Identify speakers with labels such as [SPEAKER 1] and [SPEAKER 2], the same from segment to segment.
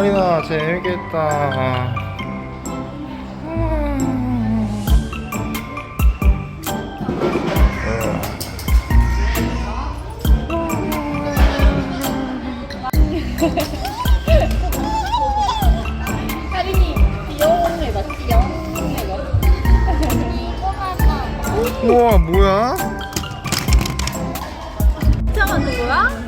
[SPEAKER 1] 하린아 재밌겠다. 우와 뭐야?
[SPEAKER 2] 진짜 만든 거야?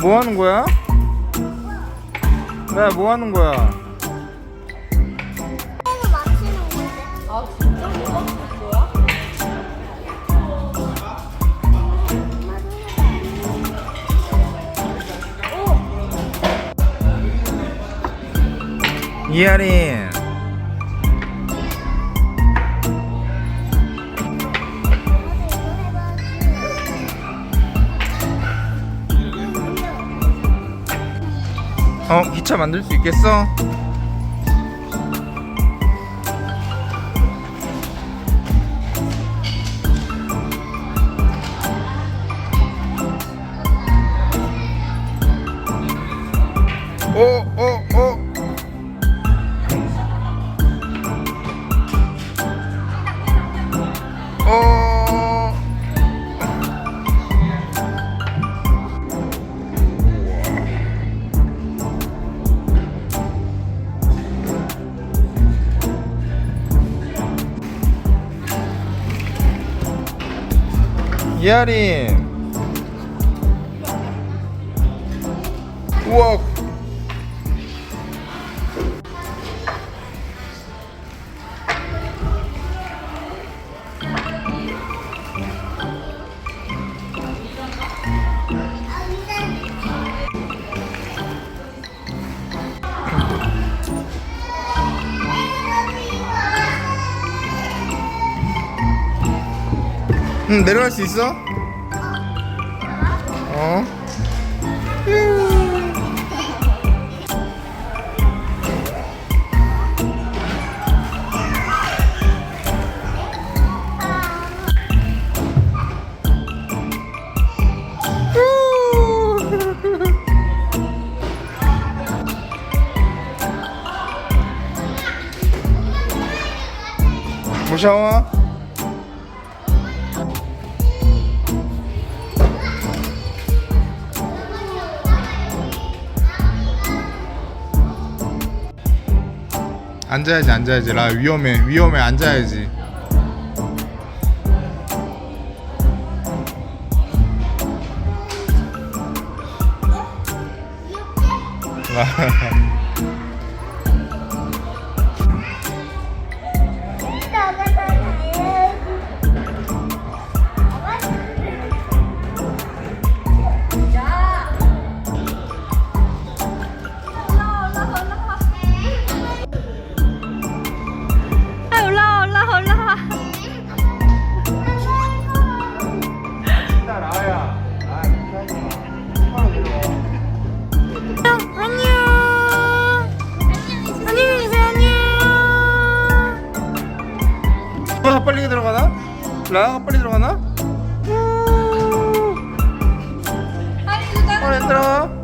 [SPEAKER 1] 뭐 하는 거야? 나뭐 하는 거야?
[SPEAKER 2] 아? 뭐가 뭐야?
[SPEAKER 1] 이하린. 어 기차 만들 수 있겠어? 오, 오, 오. 이하린. 우와. 응 내려갈 수 있어? 어? 무서워? 앉아야지 앉아야지. 라 위험해 위험해. 앉아야지.
[SPEAKER 3] 나
[SPEAKER 1] 라가 빨리 들어가나?
[SPEAKER 2] 하린이
[SPEAKER 1] 빨리 들어가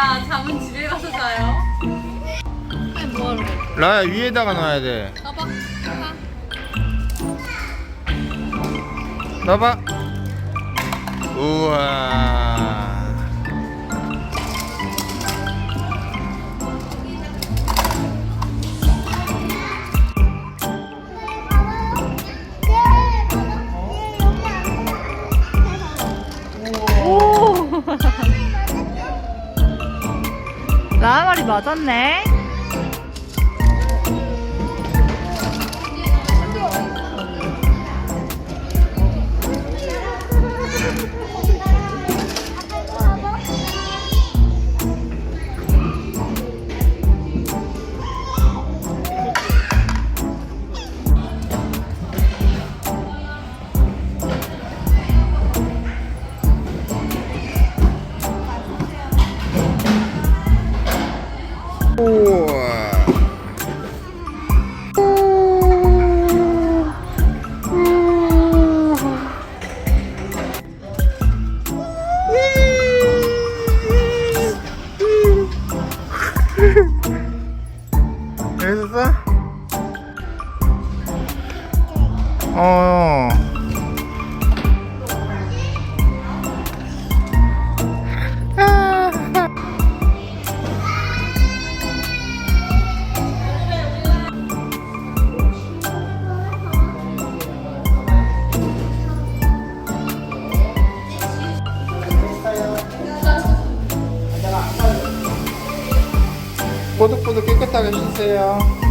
[SPEAKER 2] 이라 잠은 집에 가서 자요. 뭐하러
[SPEAKER 1] 라야 위에다가 놔야 돼.
[SPEAKER 2] 가봐 가
[SPEAKER 1] 넣어봐.
[SPEAKER 2] 우와.
[SPEAKER 1] 맞았네.
[SPEAKER 2] 어. 뽀득뽀득 깨끗하게 씻으세요.